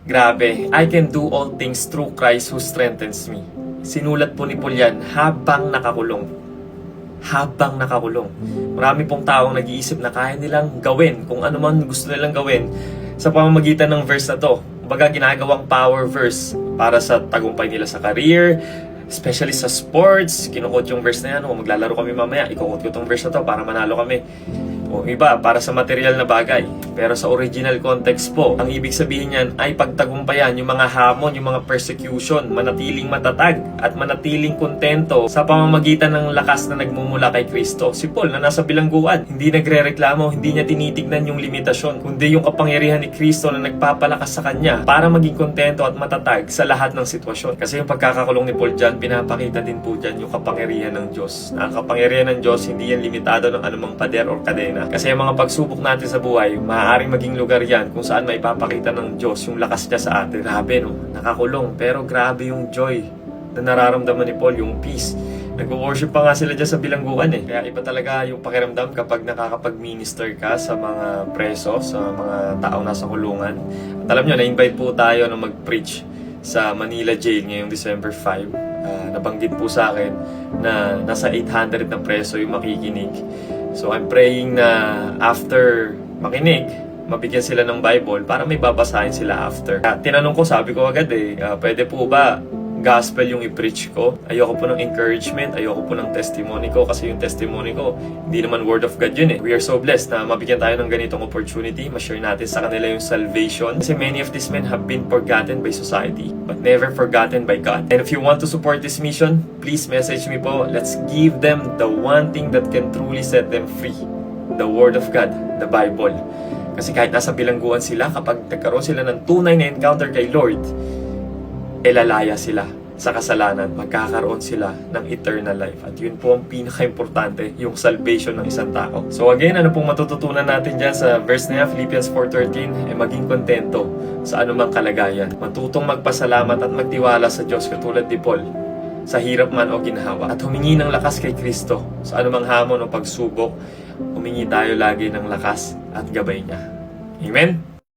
Grabe, I can do all things through Christ who strengthens me. Sinulat po ni Paul yan habang nakakulong. Habang nakakulong. Marami pong taong nag-iisip na kaya nilang gawin kung ano man gusto nilang gawin sa pamamagitan ng verse na to. Baga ginagawang power verse para sa tagumpay nila sa career, especially sa sports. Kinukot yung verse na yan, o maglalaro kami mamaya, ikukot ko tong verse na to para manalo kami. O iba, para sa material na bagay. Pero sa original context po, ang ibig sabihin niyan ay pagtagumpayan yung mga hamon, yung mga persecution, manatiling matatag at manatiling kontento sa pamamagitan ng lakas na nagmumula kay Kristo. Si Paul na nasa bilangguan, hindi nagre-reklamo, hindi niya tinitignan yung limitasyon, kundi yung kapangyarihan ni Kristo na nagpapalakas sa kanya para maging kontento at matatag sa lahat ng sitwasyon. Kasi yung pagkakakulong ni Paul dyan, pinapakita din po dyan yung kapangyarihan ng Diyos. Na ang kapangyarihan ng Diyos, hindi yan limitado ng anumang pader o kadena. Kasi yung mga pagsubok natin sa buhay, maaaring maging lugar yan kung saan may papakita ng Diyos yung lakas niya sa atin. Grabe no, nakakulong. Pero grabe yung joy na nararamdaman ni Paul, yung peace. Nag-worship pa nga sila dyan sa bilangguan eh. Kaya iba talaga yung pakiramdam kapag nakakapag-minister ka sa mga preso, sa mga taong nasa kulungan. At alam nyo, na-invite po tayo na mag-preach sa Manila Jail ngayong December 5. Ah, nabanggit po sa akin na nasa 800 na preso yung makikinig. So I'm praying na after makinig, mabigyan sila ng Bible para may babasahin sila after. At tinanong ko, sabi ko agad eh, ah, pwede po ba gospel yung i-preach ko? Ayoko po ng encouragement, ayoko po ng testimony ko kasi yung testimony ko, hindi naman word of God yun eh. We are so blessed na mabigyan tayo ng ganitong opportunity, ma-share natin sa kanila yung salvation. Kasi many of these men have been forgotten by society, but never forgotten by God. And if you want to support this mission, please message me po. Let's give them the one thing that can truly set them free. The Word of God, the Bible. Kasi kahit nasa bilangguan sila, kapag nagkaroon sila ng tunay na encounter kay Lord, elalaya sila sa kasalanan, magkakaroon sila ng eternal life. At yun po ang pinaka-importante, yung salvation ng isang tao. So again, ano pong matututunan natin dyan sa verse na yan, Philippians 4.13, ay maging kontento sa anumang kalagayan. Matutong magpasalamat at magtiwala sa Diyos katulad ni Paul sa hirap man o ginhawa. At humingi ng lakas kay Kristo sa anumang hamon o pagsubok, humingi tayo lagi ng lakas at gabay niya. Amen?